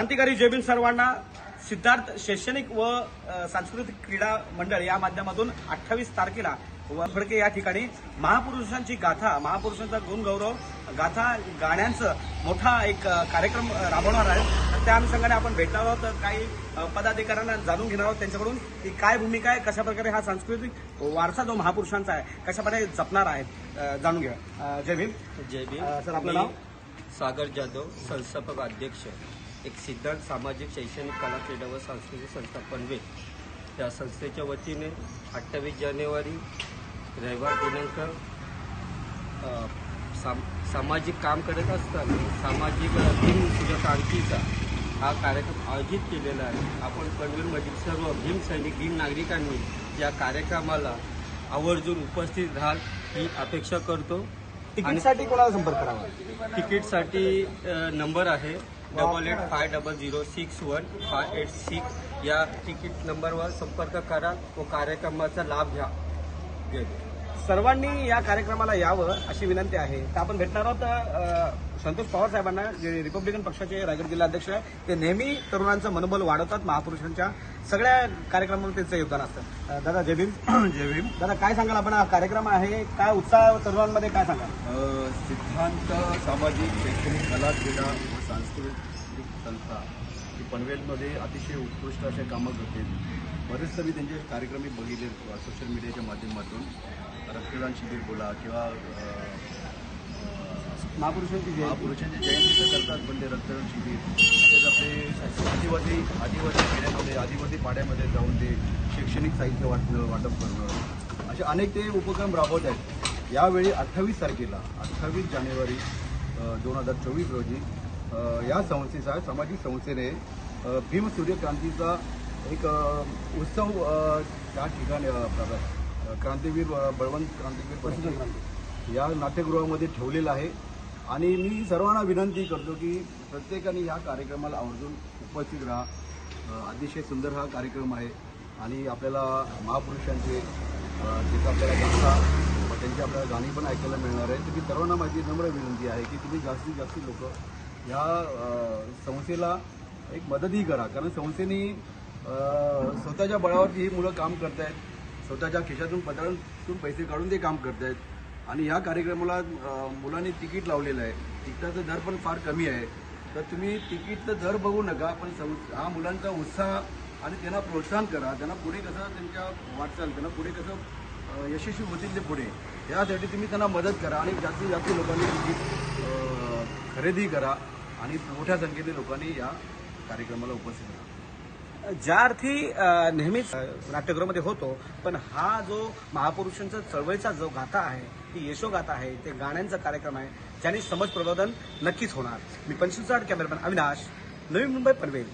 क्रांतिकारी जयभीम सर्वांना सिद्धार्थ शैक्षणिक व सांस्कृतिक क्रीडा मंडळ या माध्यमातून अठ्ठावीस तारखेला व फडके या ठिकाणी महापुरुषांची गाथा महापुरुषांचा गुणगौरव गाथा गाण्यांचं मोठा एक कार्यक्रम राबवणार आहे. त्या अनुषंगाने आपण भेटणार आहोत. काही पदाधिकाऱ्यांना जाणून घेणार आहोत त्यांच्याकडून की काय भूमिका आहे कशा प्रकारे हा सांस्कृतिक वारसा जो महापुरुषांचा आहे कशा प्रकारे जपणार आहे जाणून घ्या जय भीम जय भीम सर, आपलं नाव? सागर जाधव संस्थापक अध्यक्ष. एक सिद्धांत सामाजिक शैक्षणिक कला क्रीडा व सांस्कृतिक संस्था पनवेल या संस्थेच्या वतीने अठ्ठावीस जानेवारी रविवार दिनांक साम सामाजिक काम करत असताना सामाजिक भीम सूर्यकांतीचा हा कार्यक्रम आयोजित केलेला आहे. आपण पनवेलमधील सर्व भीम सैनिक भीम नागरिकांनी या कार्यक्रमाला आवर्जून उपस्थित राहाल ही अपेक्षा करतो. तिकीटसाठी कोणाला संपर्क करावा? तिकीटसाठी नंबर आहे. Double eight five double zero six one five eight six या तिकीट नंबरवर संपर्क करा व कार्यक्रमाचा लाभ घ्या. जय सर्वांनी या कार्यक्रमाला यावं अशी विनंती आहे. तर आपण भेटणार आहोत संतोष पवार साहेबांना जे रिपब्लिकन पक्षाचे रायगड जिल्हाध्यक्ष आहे ते नेहमी तरुणांचं मनोबल वाढवतात महापुरुषांच्या सगळ्या कार्यक्रमामध्ये त्यांचं योगदान असतं. दादा जय भीम. जय भीम. दादा काय सांगाल आपण? हा कार्यक्रम आहे काय उत्साह तरुणांमध्ये काय सांगाल? सिद्धांत सामाजिक शैक्षणिक कला क्रीडा व सांस्कृतिक संस्था ही पनवेलमध्ये अतिशय उत्कृष्ट असे कामं करते. बरेचसे मी त्यांचे कार्यक्रम मी बघितले सोशल मीडियाच्या माध्यमातून. रक्तदान शिबिर बोला किंवा अ, महापुरुषांची जयंती. जयंतीचं करतात पण ते रक्तदान शिबिर. तसेच आपले आदिवासी आदिवासी खेड्यामध्ये आदिवासी पाड्यामध्ये जाऊन ते शैक्षणिक साहित्य वाटणं वाटप करणं असे अनेक ते उपक्रम राबवत आहेत. यावेळी अठ्ठावीस तारखेला अठ्ठावीस जानेवारी दोन हजार चोवीस रोजी या संस्थेचा सामाजिक संस्थेने भीम सूर्यक्रांतीचा एक उत्सव त्या ठिकाणी क्रांतीवीर बळवंत क्रांतीवीर प्रसिद्ध क्रांती. या नाट्यगृहामध्ये ठेवलेलं आहे. आणि मी सर्वांना विनंती करतो की प्रत्येकाने या कार्यक्रमाला आवर्जून उपस्थित राहा. अतिशय सुंदर हा कार्यक्रम आहे. आणि आपल्याला महापुरुषांचे जे आपल्याला गाथा व त्यांची आपल्याला गाणी पण ऐकायला मिळणार आहे. तर मी सर्वांना माझी नम्र विनंती आहे की तुम्ही जास्तीत जास्त लोक ह्या संस्थेला एक मदतही करा. कारण संस्थेने स्वतःच्या बळावरती ही मुलं काम करत आहेत स्वतःच्या खिशातून पदरातून पैसे काढून ते काम करत आहेत आणि ह्या कार्यक्रमाला मुलांनी तिकीट लावलेलं आहे. तिकिटाचा दर पण फार कमी आहे. तर तुम्ही तिकीटचा दर बघू नका पण सं- हा मुलांचा उत्साह आणि त्यांना प्रोत्साहन करा. त्यांना पुढे कसं त्यांच्या वाटचाल त्यांना पुढे कसं यशस्वी होतील ते पुढे. यासाठी तुम्ही त्यांना मदत करा आणि जास्तीत जास्त लोकांनी तिकीट खरेदी करा आणि मोठ्या संख्येने लोकांनी या कार्यक्रमाला उपस्थित राहा. ज्या अर्थी नेहमीच नाट्यगृहामध्ये होतो पण हा जो महापुरुषांचा चळवळीचा जो गाथा आहे ती यशोगाथा आहे ते गाण्यांचा कार्यक्रम आहे ज्याने समज प्रबोधन नक्कीच होणार. मी पंचवीस आठ कॅमेरामॅन अविनाश नवी मुंबई पनवेल.